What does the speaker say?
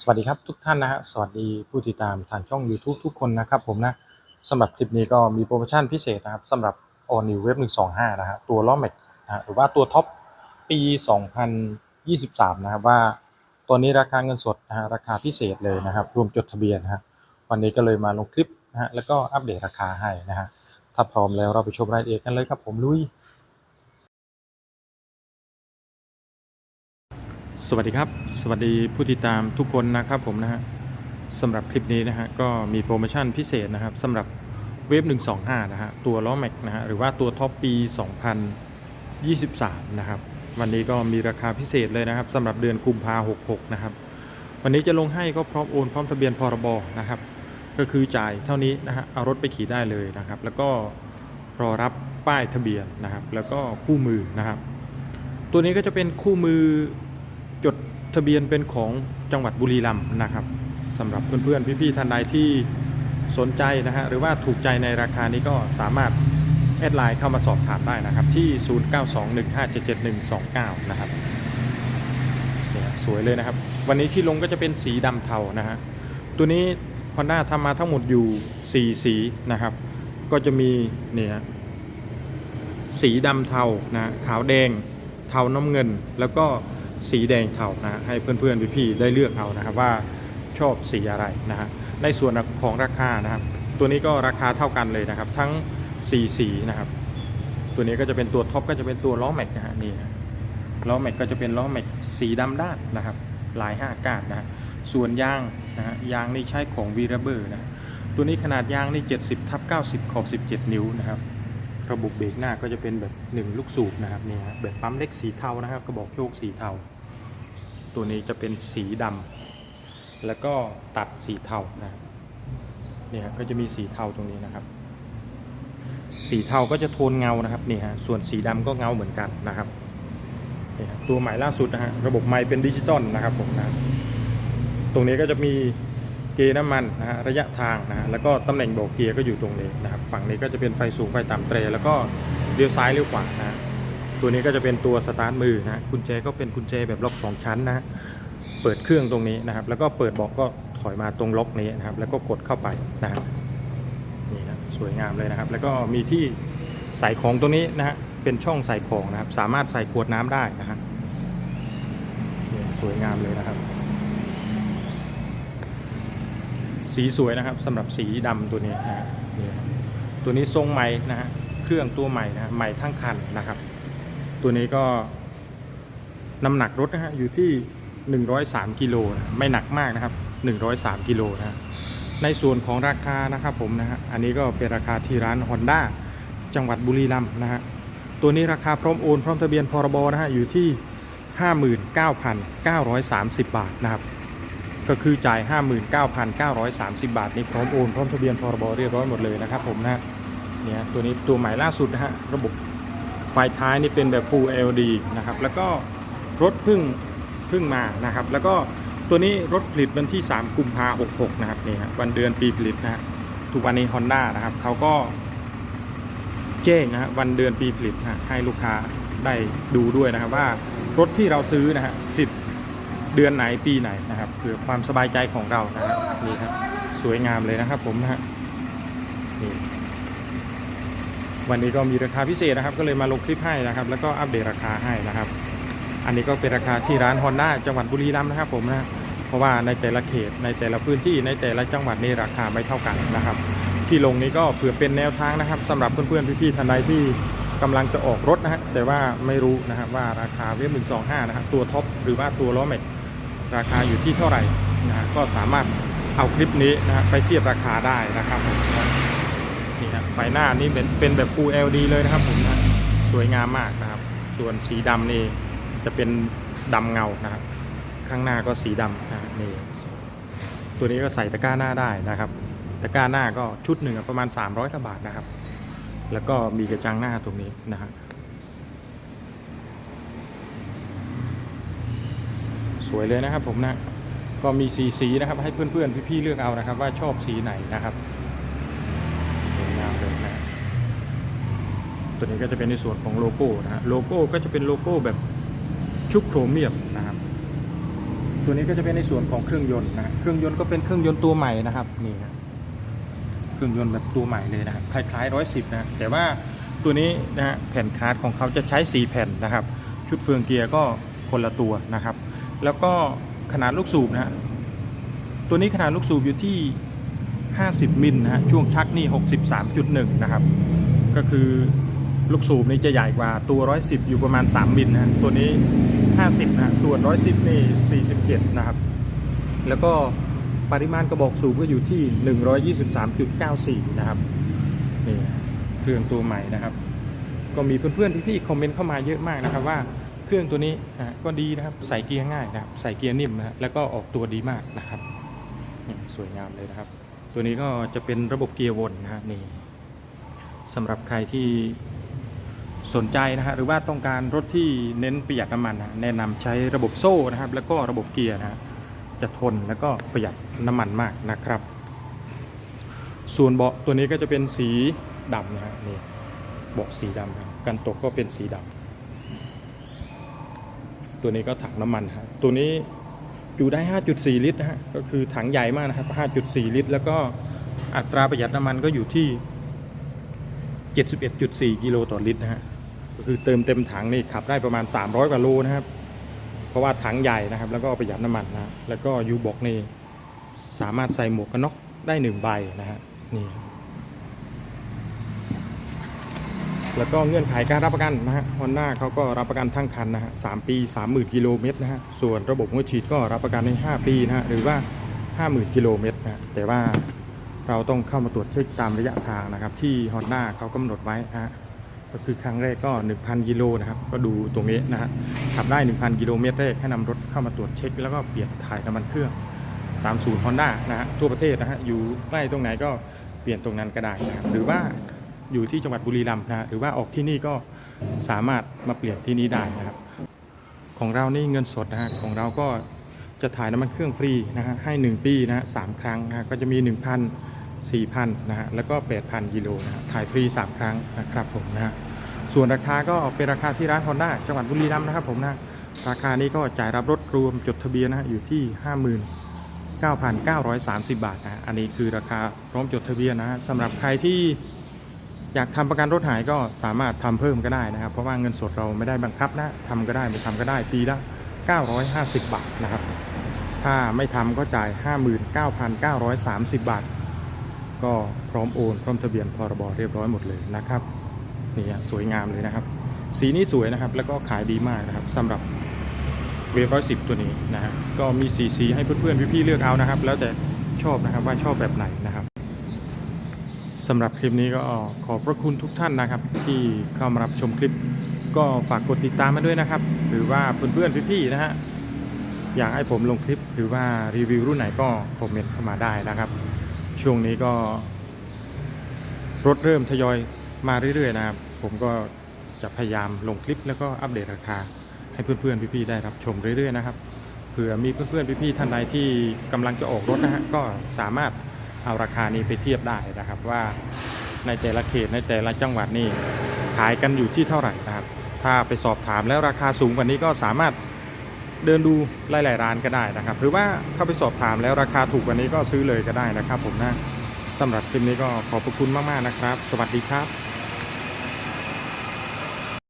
สวัสดีครับทุกท่านนะฮะสวัสดีผู้ติดตามทางช่อง YouTube ทุกคนนะครับผมนะสำหรับคลิปนี้ก็มีโปรโมชั่นพิเศษนะครับสำหรับ All New Wave 125 นะฮะตัวล้อแม็กนะฮะหรือว่าตัวท็อปปี 2023 นะครับว่าตัวนี้ราคาเงินสดนะฮะราคาพิเศษเลยนะครับรวมจดทะเบียนนะฮะวันนี้ก็เลยมาลงคลิปนะฮะแล้วก็อัปเดตราคาให้นะฮะถ้าพร้อมแล้วเราไปชมรายละเอียดกันเลยครับผมลุย สวัสดีครับ สวัสดีผู้ติดตามทุกคนนะครับผมนะฮะสำหรับคลิปนี้นะฮะก็มีโปรโมชั่นพิเศษนะครับสำหรับเวฟ125 นะฮะตัวล้อแม็กนะฮะหรือว่าตัวท็อปปี 2023 นะครับ วันนี้ก็มีราคาพิเศษเลยนะครับสำหรับเดือนกุมภา66 นะครับ วันนี้จะลงให้ก็พร้อมโอนพร้อมทะเบียนพรบนะครับ ก็คือจ่ายเท่านี้นะฮะเอารถไปขี่ได้เลยนะครับ แล้วก็รอรับป้ายทะเบียนนะครับ แล้วก็คู่มือนะครับ ตัวนี้ก็จะเป็นคู่มือ จดทะเบียนเป็นของจังหวัดบุรีรัมย์นะครับสำหรับเพื่อนๆพี่ๆท่านใดที่สนใจนะฮะหรือว่าถูกใจในราคานี้ก็สามารถแอดไลน์เข้ามาสอบถามได้นะครับที่ 0921577129 นะครับนี่ยสวยเลยนะครับ วันนี้ที่ลงก็จะเป็นสีดำเทานะฮะตัวนี้ Honda ทำมาทั้งหมดอยู่ 4 สีนะครับ ก็จะมีเนี่ยสีดำเทานะขาวแดงเทาน้ำเงิน แล้วก็ สีแดงเทานะให้เพื่อนๆพี่ๆได้เลือกเอานะครับว่าชอบสีอะไรนะฮะในส่วนของราคานะครับ ตัวนี้ก็ราคาเท่ากันเลยนะครับ ทั้ง4สีนะครับ ตัวนี้ก็จะเป็นตัวท็อปก็จะเป็นตัวล้อแม็กนะฮะนี่นะล้อแม็กก็จะเป็นล้อแม็กสีดำด้านนะครับลาย5ก้านนะฮะส่วนยางนะฮะยางนี่ใช้ของวีระเบอร์นะตัวนี้ขนาดยางนี่ 70ทับ90 ขอบ 17 นิ้วนะครับ ระบบเบรกหน้าก็จะเป็นแบบ 1 ลูกสูบนะครับนี่ฮะแบบปั๊มเล็กสีเทานะครับ กระบอกโชคสีเทา ตัวนี้จะเป็นสีดำแล้วก็ตัดสีเทานะครับเนี่ฮะก็จะมีสีเทาตรงนี้นะครับ สีเทาก็จะโทนเงานะครับนี่ฮะส่วนสีดำก็เงาเหมือนกันนะครับนี่ตัวใหม่ล่าสุดนะฮะระบบไมค์เป็นดิจิตอลนะครับผมนะตรงนี้ก็จะมีเกียร์น้ำมันนะฮะระยะทางนะฮะแล้วก็ตำแหน่งโบกเกียร์ก็อยู่ตรงนี้นะครับ ฝั่งนี้ก็จะเป็นไฟสูงไฟต่ำเตรแล้วก็เลี้ยวซ้ายเลี้ยวขวานะ ตัวนี้ก็จะเป็นตัวสตาร์ทมือนะฮะกุญแจก็เป็นกุญแจแบบล็อกสองชั้นนะฮะเปิดเครื่องตรงนี้นะครับ แล้วก็เปิดเบอกก็ถอยมาตรงล็อกนี้นะครับ แล้วก็กดเข้าไปนะครับนี่นะสวยงามเลยนะครับ แล้วก็มีที่ใส่ของตรงนี้นะฮะเป็นช่องใส่ของนะครับ สามารถใส่ขวดน้ำได้นะฮะสวยงามเลยนะครับ สีสวยนะครับสำหรับสีดำตัวนี้นะฮะตัวนี้ทรงใหม่นะฮะเครื่องตัวใหม่นะฮะใหม่ทั้งคันนะครับ ตัวนี้ก็น้ำหนักรถนะฮะอยู่ที่ 103กิโลนะไม่หนักมากนะครับ 103กิโลนะในส่วนของราคานะครับผมนะฮะอันนี้ก็เป็นราคาที่ร้าน Honda จังหวัดบุรีรัมย์นะฮะตัวนี้ราคาพร้อมโอนพร้อมทะเบียนพรบนะฮะอยู่ที่ 59,930 บาทนะครับก็คือจ่าย 59,930 บาทนี่พร้อมโอนพร้อมทะเบียนพรบเรียบร้อยหมดเลยนะครับผมนะฮะเนี่ยตัวนี้ตัวใหม่ล่าสุดนะฮะระบบ ไฟท้ายนี่เป็นแบบ Full LED นะครับ แล้วก็รถพึ่งพึ่งมานะครับ แล้วก็ตัวนี้รถผลิตวันที่ 3 กุมภา66 นะครับนี่ฮะวันเดือนปีผลิตนะฮะทุกวันนี้ Honda นะครับเขาก็แจ้งนะฮะวันเดือนปีผลิตนะฮะให้ลูกค้าได้ดูด้วยนะครับว่ารถที่เราซื้อนะฮะผลิตเดือนไหนปีไหนนะครับเพื่อความสบายใจของเรานะฮะนี่ครับสวยงามเลยนะครับผมนะฮะนี่ วันนี้ก็มีราคาพิเศษนะครับ ก็เลยมาลงคลิปให้นะครับ แล้วก็อัปเดตราคาให้นะครับ อันนี้ก็เป็นราคาที่ร้าน Honda จังหวัดบุรีรัมย์นะครับผมนะเพราะว่าในแต่ละเขตในแต่ละพื้นที่ในแต่ละจังหวัดนี่ราคาไม่เท่ากันนะครับ ที่ลงนี้ก็เผื่อเป็นแนวทางนะครับสำหรับเพื่อนๆพี่ๆท่านใดที่กำลังจะออกรถนะฮะแต่ว่าไม่รู้นะครับว่าราคาเว็บหนึ่งสองห้านะครับตัวท็อปหรือว่าตัวล้อแม็กราคาอยู่ที่เท่าไหร่นะก็สามารถเอาคลิปนี้นะไปเทียบราคาได้นะครับผม นี่ครับไฟหน้านี่เป็นเป็นแบบ Full LED เลยนะครับผมนะสวยงามมากนะครับ ส่วนสีดำนี่จะเป็นดำเงานะครับ ข้างหน้าก็สีดำนะฮะนี่ตัวนี้ก็ใส่ตะกร้าหน้าได้นะครับ ตะกร้าหน้าก็ชุดหนึ่งประมาณ 300กว่าบาทนะครับ แล้วก็มีกระจังหน้าตรงนี้นะฮะสวยเลยนะครับผมนะก็มีสีสีนะครับให้เพื่อนๆพี่ๆเลือกเอานะครับ ว่าชอบสีไหนนะครับสวยงามเลยนะ ตัวนี้ก็จะเป็นในส่วนของโลโก้นะฮะโลโก้ก็จะเป็นโลโก้แบบชุบโครเมียมนะครับตัวนี้ก็จะเป็นในส่วนของเครื่องยนต์นะเครื่องยนต์ก็เป็นเครื่องยนต์ตัวใหม่นะครับนี่ครับเครื่องยนต์แบบตัวใหม่เลยนะครับคล้ายๆร้อยสิบนะแต่ว่าตัวนี้นะฮะแผ่นคาร์ดของเขาจะใช้สีแผ่นนะครับ ชุดเฟืองเกียร์ก็คนละตัวนะครับ แล้วก็ขนาดลูกสูบนะฮะตัวนี้ขนาดลูกสูบอยู่ที่ 50 มิลนะฮะช่วงชักนี่ 63.1 นะครับ ก็คือ ลูกสูบนี่จะใหญ่กว่าตัว 110 อยู่ประมาณ 3 มิลนะตัวนี้ 50นะฮะส่วน 110 นี่ 47 นะครับ แล้วก็ปริมาณกระบอกสูบก็อยู่ที่ 123.94 นะครับนี่เครื่องตัวใหม่นะครับ ก็มีเพื่อนๆพี่ๆคอมเมนต์เข้ามาเยอะมากนะครับว่าเครื่องตัวนี้นะก็ดีนะครับใส่เกียร์ง่ายนะครับใส่เกียร์นิ่มนะแล้วก็ออกตัวดีมากนะครับสวยงามเลยนะครับ ตัวนี้ก็จะเป็นระบบเกียร์วนนะฮะนี่สำหรับใครที่ สนใจนะฮะหรือว่าต้องการรถที่เน้นประหยัดน้ำมันนะแนะนำใช้ระบบโซ่นะครับ แล้วก็ระบบเกียร์นะฮะจะทนแล้วก็ประหยัดน้ำมันมากนะครับ ส่วนเบาะตัวนี้ก็จะเป็นสีดำนะฮะนี่เบาะสีดำครับกันตกก็เป็นสีดำตัวนี้ก็ถังน้ำมันฮะตัวนี้อยู่ได้ 5.4 ลิตรนะฮะก็คือถังใหญ่มากนะครับ 5.4 ลิตร แล้วก็อัตราประหยัดน้ำมันก็อยู่ที่ 71.4 กิโลต่อลิตรนะฮะ ก็คือเติมเต็มถังนี่ขับได้ประมาณ 300กว่าโลนะครับ เพราะว่าถังใหญ่นะครับ แล้วก็ประหยัดน้ำมันนะแล้วก็ยูบอกนี่สามารถใส่หมวกกันน็อกได้หนึ่งใบนะฮะนี่แล้วก็เงื่อนไขการรับประกันนะฮะฮอนด้าเขาก็รับประกันทั้งคันนะฮะสามปีสามหมื่นกิโลเมตรนะฮะส่วนระบบหัวฉีดก็รับประกันในห้าปีนะฮะหรือว่าห้าหมื่นกิโลเมตรนะแต่ว่าเราต้องเข้ามาตรวจเช็คตามระยะทางนะครับ ที่ฮอนด้าเขากำหนดไว้นะฮะ ก็คือครั้งแรกก็ 1,000 กิโลนะครับ ก็ดูตรงนี้นะฮะขับได้ 1,000 กิโลเมตรแรกให้นำรถเข้ามาตรวจเช็ค แล้วก็เปลี่ยนถ่ายน้ำมันเครื่อง ตามศูนย์ฮอนด้านะฮะทั่วประเทศนะฮะอยู่ใกล้ตรงไหนก็เปลี่ยนตรงนั้นก็ได้นะครับหรือว่าอยู่ที่จังหวัดบุรีรัมย์นะฮะหรือว่าออกที่นี่ก็สามารถมาเปลี่ยนที่นี่ได้นะครับ ของเรานี่เงินสดนะฮะของเราก็จะถ่ายน้ำมันเครื่องฟรีนะฮะให้ 1 ปีนะฮะสามครั้งนะฮะก็จะมี 1,000 4,000นะฮะแล้วก็ 8,000กิโลนะฮะถ่ายฟรี 3 ครั้งนะครับผมนะฮะส่วนราคาก็เป็นราคาที่ร้านฮอนด้าจังหวัดบุรีรัมย์นะครับผมนะราคานี้ก็จ่ายรับรถรวมจดทะเบียนนะฮะอยู่ที่ 59,930 บาทนะฮะอันนี้คือราคาพร้อมจดทะเบียนนะฮะสำหรับใครที่อยากทำประกันรถหายก็สามารถทำเพิ่มก็ได้นะครับ เพราะว่าเงินสดเราไม่ได้บังคับนะทำก็ได้ไม่ทำก็ได้ปีละ950 บาทนะครับ ถ้าไม่ทำก็จ่าย 59,930 บาท ก็พร้อมโอนพร้อมทะเบียนพรบเรียบร้อยหมดเลยนะครับนี่สวยงามเลยนะครับ สีนี้สวยนะครับแล้วก็ขายดีมากนะครับสำหรับเวฟร้อยสิบตัวนี้นะฮะก็มีสีสีให้เพื่อนๆพี่ๆเลือกเอานะครับ แล้วแต่ชอบนะครับว่าชอบแบบไหนนะครับสำหรับคลิปนี้ก็ขอบพระคุณทุกท่านนะครับ ที่เข้ามารับชมคลิปก็ฝากกดติดตามมาด้วยนะครับ หรือว่าเพื่อนๆพี่ๆนะฮะอยากให้ผมลงคลิปหรือว่ารีวิวรุ่นไหนก็คอมเมนต์เข้ามาได้นะครับ ช่วงนี้ก็ รถเริ่มทยอยมาเรื่อย ๆ นะครับ ผมก็จะพยายามลงคลิปแล้วก็อัปเดตราคา ให้เพื่อนๆพี่ๆได้รับชมเรื่อย ๆ นะครับเผื่อมีเพื่อนๆพี่ๆท่านใดที่กำลังจะออกรถนะฮะก็สามารถเอาราคานี้ไปเทียบได้นะครับ ว่าในแต่ละเขตในแต่ละจังหวัดนี่ขายกันอยู่ที่เท่าไหร่นะครับ ถ้าไปสอบถามแล้วราคาสูงกว่านี้ก็สามารถ เดินดูหลายๆร้านก็ได้นะครับ หรือว่าเข้าไปสอบถามแล้วราคาถูกกว่านี้ก็ซื้อเลยก็ได้นะครับ ผมนะสำหรับคลิปนี้ก็ขอบพระคุณมากๆนะครับ สวัสดีครับ